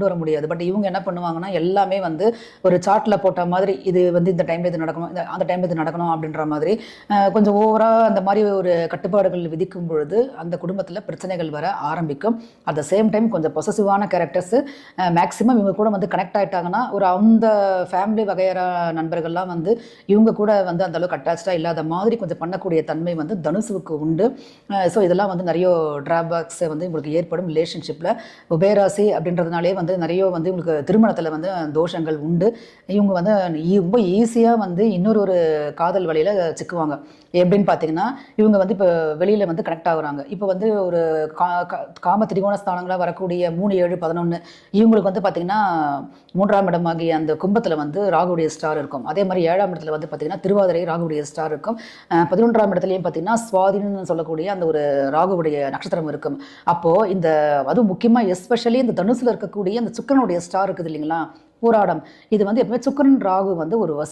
கொண்டு வர முடியாது. பட் இவங்க என்ன பண்ணுவாங்கன்னா எல்லாமே வந்து ஒரு சார்ட்ல போட்ட மாதிரி இது வந்து இந்த டைம்ல இது நடக்கணும் இந்த அந்த டைம்ல இது நடக்கணும் அப்படின்ற மாதிரி கொஞ்சம் ஓவரா அந்த மாதிரி ஒரு கட்டுப்பாடுகள் விதிக்கும் பொழுது அந்த குடும்பத்துல பிரச்சனைகள் வர ஆரம்பிக்கும். அட் த சேம் டைம் கொஞ்சம் பொசசிவான கேரக்டர்ஸ் மேக்ஸிமம் இவங்க கூட வந்து கனெக்ட் ஆயிட்டாங்கன்னா ஒரு அந்த ஃபேமிலி வகையற நண்பர்கள்லாம் வந்து இவங்க கூட வந்து அந்த அளவுக்கு அட்டாச்சாக இல்லாத மாதிரி கொஞ்சம் பண்ணக்கூடிய தன்மை வந்து தனுசுவுக்கு உண்டு. ஸோ இதெல்லாம் வந்து நிறைய டிராபேக்ஸை வந்து உங்களுக்கு ஏற்படும் ரிலேஷன்ஷிப்பில் உபயராசி அப்படின்றதுனாலே வந்து நிறைய வந்து உங்களுக்கு திருமணத்தில் வந்து தோஷங்கள் உண்டு. இவங்க வந்து ரொம்ப ஈஸியாக வந்து இன்னொரு ஒரு காதல் வழியில் சிக்குவாங்க. எப்படின்னு பார்த்தீங்கன்னா இவங்க வந்து இப்போ வெளியில் வந்து கனெக்ட் ஆகுறாங்க. இப்போ வந்து ஒரு கா கா- காம திரிகோண ஸ்தானங்களாக வரக்கூடிய மூணு ஏழு பதினொன்று இவங்களுக்கு வந்து பார்த்தீங்கன்னா மூன்றாம் இடமாகிய அந்த கும்பத்தில் வந்து ராகுடைய ஸ்டார் இருக்கும். அதே மாதிரி ஏழாம் இடத்துல வந்து பார்த்தீங்கன்னா திருவாதிரை ராகுடைய ஸ்டார் இருக்கும். பதினொன்றாம் இடத்துலையும் பார்த்தீங்கன்னா சுவாதின்னு சொல்லக்கூடிய அந்த ஒரு ராகுவுடைய நட்சத்திரம் இருக்கும். அப்போது இந்த அதுவும் முக்கியமாக எஸ்பெஷலி இந்த தனுசில் இருக்கக்கூடிய அந்த சுக்கரனுடைய ஸ்டார் இருக்குது இல்லைங்களா? பூராடம். இது வந்து எப்பவுமே சுக்கரன் ராகு வந்து ஒரு வசதி